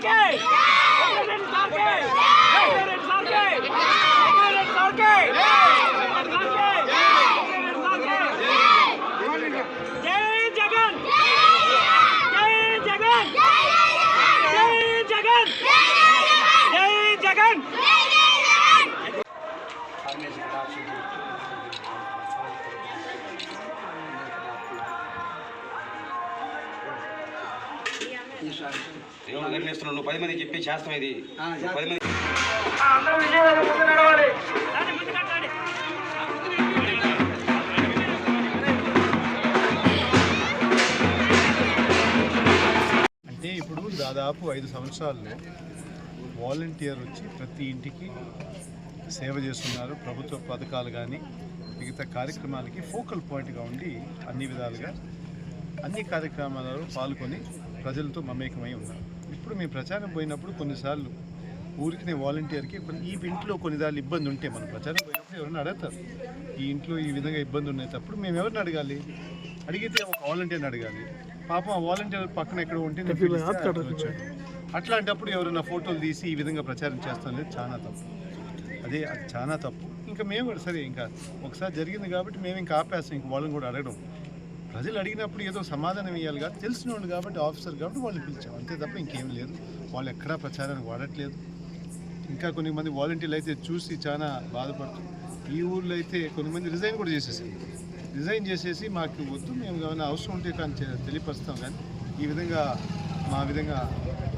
Market! దేవుడు నిర్ణయిస్తున్నావు నువ్వు పది మంది చెప్పి శాస్త్రం ఇది. పది మంది అంటే ఇప్పుడు దాదాపు ఐదు సంవత్సరాల్లో వాలంటీర్ వచ్చి ప్రతి ఇంటికి సేవ చేస్తున్నారు. ప్రభుత్వ పథకాలు కానీ మిగతా కార్యక్రమాలకి ఫోకల్ పాయింట్గా ఉండి అన్ని విధాలుగా అన్ని కార్యక్రమాలలో పాల్గొని ప్రజలతో మమేకమై ఉన్నారు ఇప్పుడు మేము ప్రచారం పోయినప్పుడు కొన్నిసార్లు ఊరికి వాలంటీర్కి ఈ ఇంట్లో కొన్నిసార్లు ఇబ్బంది ఉంటే మనం ప్రచారం పోయినప్పుడు ఎవరైనా అడుగుతారు? ఈ ఇంట్లో ఈ విధంగా ఇబ్బంది ఉన్నప్పుడు మేము ఎవరిని అడగాలి? అడిగితే ఒక వాలంటీర్ని అడగాలి. పాపం ఆ వాలంటీర్ పక్కన ఎక్కడ ఉంటే వచ్చాడు. అట్లాంటప్పుడు ఎవరైనా ఫోటోలు తీసి ఈ విధంగా ప్రచారం చేస్తాం లేదు చాలా తప్పు. అదే అది చాలా తప్పు. ఇంకా మేము కూడా సరే ఇంకా ఒకసారి జరిగింది కాబట్టి మేము ఇంకా ఆపేస్తాం ఇంక వాళ్ళని కూడా అడగడం. ప్రజలు అడిగినప్పుడు ఏదో సమాధానం ఇవ్వాలి కాబట్టి తెలిసిన వాళ్ళు కాబట్టి ఆఫీసర్ కాబట్టి వాళ్ళని పిలిచాం. అంతే తప్ప ఇంకేం లేదు. వాళ్ళు ఎక్కడా ప్రచారానికి వాడట్లేదు. ఇంకా కొన్ని మంది వాలంటీర్లు అయితే చూసి చాలా బాధపడుతుంది ఈ ఊళ్ళో అయితే కొన్ని మంది రిజైన్ కూడా చేసేసారు. రిజైన్ చేసేసి మాకు వద్దు మేము ఏమైనా అవసరం ఉంటే కానీ తెలియపరుస్తాం కానీ ఈ విధంగా మా విధంగా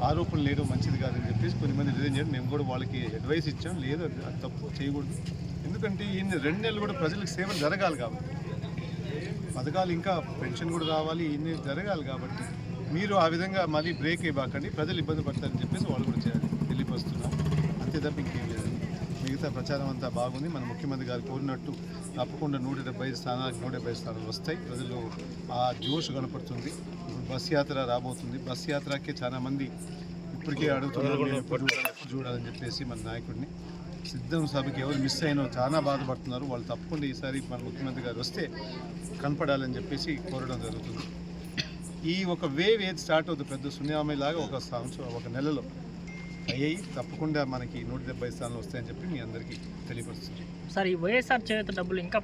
ఆరోపణలు లేయడం మంచిది కాదని చెప్పేసి కొన్ని మంది రిజైన్ చేయడం మేము కూడా వాళ్ళకి అడ్వైస్ ఇచ్చాం. లేదు అది అది తప్పు చేయకూడదు. ఎందుకంటే ఈ రెండు నెలలు కూడా ప్రజలకు సేవలు జరగాలి కాబట్టి. పథకాలు ఇంకా పెన్షన్ కూడా రావాలి ఇన్ని జరగాలి కాబట్టి మీరు ఆ విధంగా మళ్ళీ బ్రేక్ ఇవ్వకండి ప్రజలు ఇబ్బంది పడతారని చెప్పేసి వాళ్ళు కూడా చేయాలి. తెలియపరుస్తున్నాం అంతే తప్ప ఇంకేం లేదు. మిగతా ప్రచారం అంతా బాగుంది. మన ముఖ్యమంత్రి గారు కోరినట్టు తప్పకుండా నూట డెబ్బై ఐదు స్థానాలకు నూట డెబ్బై స్థానాలు వస్తాయి. ప్రజలు ఆ జోష్ కనపడుతుంది. ఇప్పుడు బస్ యాత్ర రాబోతుంది. బస్ యాత్రకే చాలామంది ఇప్పటికే అడుగుతున్నారు. చూడాలని చెప్పేసి మన నాయకుడిని. సిద్ధం సభకి ఎవరు మిస్ అయినో చాలా బాధపడుతున్నారు. వాళ్ళు తప్పకుండా ఈసారి మన ముఖ్యమంత్రి గారు వస్తే కనపడాలని చెప్పేసి కోరడం జరుగుతుంది. ఈ ఒక వేవ్ ఏది స్టార్ట్ అవుతుంది పెద్ద సునామీ లాగా ఒక సంవత్సరం ఒక నెలలో అయ్యాయి తప్పకుండా మనకి నూట డెబ్బై స్థానాలు వస్తాయని చెప్పి మీ అందరికీ తెలియపరుస్తుంది. సార్ ఈ వైఎస్ఆర్ చేత డబ్బులు ఇంకా